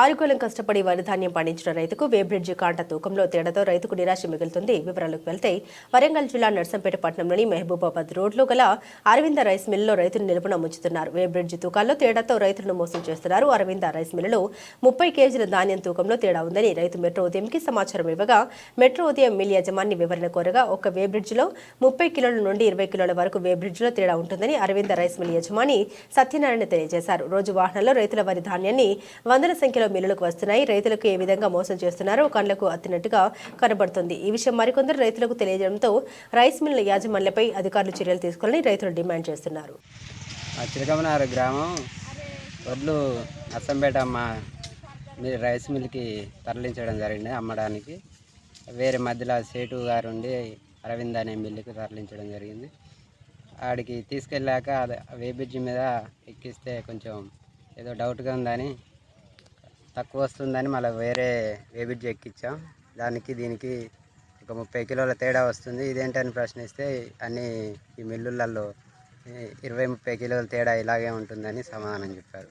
ఆరుకోలం కష్టపడి వరి ధాన్యం పండించిన రైతుకు వేబ్రిడ్జి కాంట తూకంలో తేడాతో రైతుకు నిరాశ మిగులుతుంది. వివరాలకు వెళ్తే వరంగల్ జిల్లా నర్సంపేట పట్టణంలోని మహబూబాబాద్ రోడ్లో గల అరవింద రైస్ మిల్లులో రైతులు నిలుపున ముంచుతున్నారు. వేబ్రిడ్జి తూకాల్లో తేడాతో రైతులను మోసం చేస్తున్నారు. అరవింద రైస్ మిల్లులో ముప్పై కేజీల ధాన్యం తూకంలో తేడా ఉందని రైతు మెట్రో ఉదయంకి సమాచారం ఇవ్వగా మెట్రో ఉదయం మిల్ యజమాని వివరణ కోరగా ఒక వేబ్రిడ్జిలో ముప్పై కిలోల నుండి ఇరవై కిలోల వరకు వేబ్రిడ్జిలో తేడా ఉంటుందని అరవింద రైస్ మిల్ యజమాని సత్యనారాయణ తెలియజేశారు. రోజు వాహనాల్లో రైతుల వరి ధాన్యాన్ని వందల సంఖ్యలో మిల్లులకు వస్తున్నాయి. రైతులకు ఏ విధంగా మోసం చేస్తున్నారో కళ్ళకు అత్తినట్టుగా కనబడుతుంది. ఈ విషయం మరికొందరు రైతులకు తెలియజేయడంతో రైస్ మిల్ల యాజమాన్లపై అధికారులు చర్యలు తీసుకోవాలని రైతులు డిమాండ్ చేస్తున్నారు. మా చిలకమనారు గ్రామం వడ్లు అస్సంపేట మా మీరు రైస్ మిల్కి తరలించడం జరిగింది అమ్మడానికి. వేరే మధ్యలో సేటు గారు ఉండి అరవింద్ అనే మిల్లుకి తరలించడం జరిగింది. ఆడికి తీసుకెళ్ళాక అదే వేబిడ్జి మీద ఎక్కిస్తే కొంచెం ఏదో డౌట్గా ఉందని తక్కువ వస్తుందని మళ్ళీ వేరే వేబిడ్జి ఎక్కించాం దానికి దీనికి ఒక ముప్పై కిలోల తేడా వస్తుంది. ఇదేంటని ప్రశ్నిస్తే అన్ని ఈ మిల్లులలో ఇరవై ముప్పై కిలోల తేడా ఇలాగే ఉంటుందని సమాధానం చెప్పారు.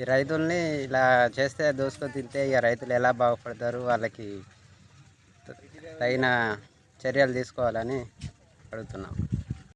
ఈ రైతుల్ని ఇలా చేస్తే దోసుకొని తింటే ఇక రైతులు ఎలా బాగుపడతారు? వాళ్ళకి తగిన చర్యలు తీసుకోవాలని అడుగుతున్నాం.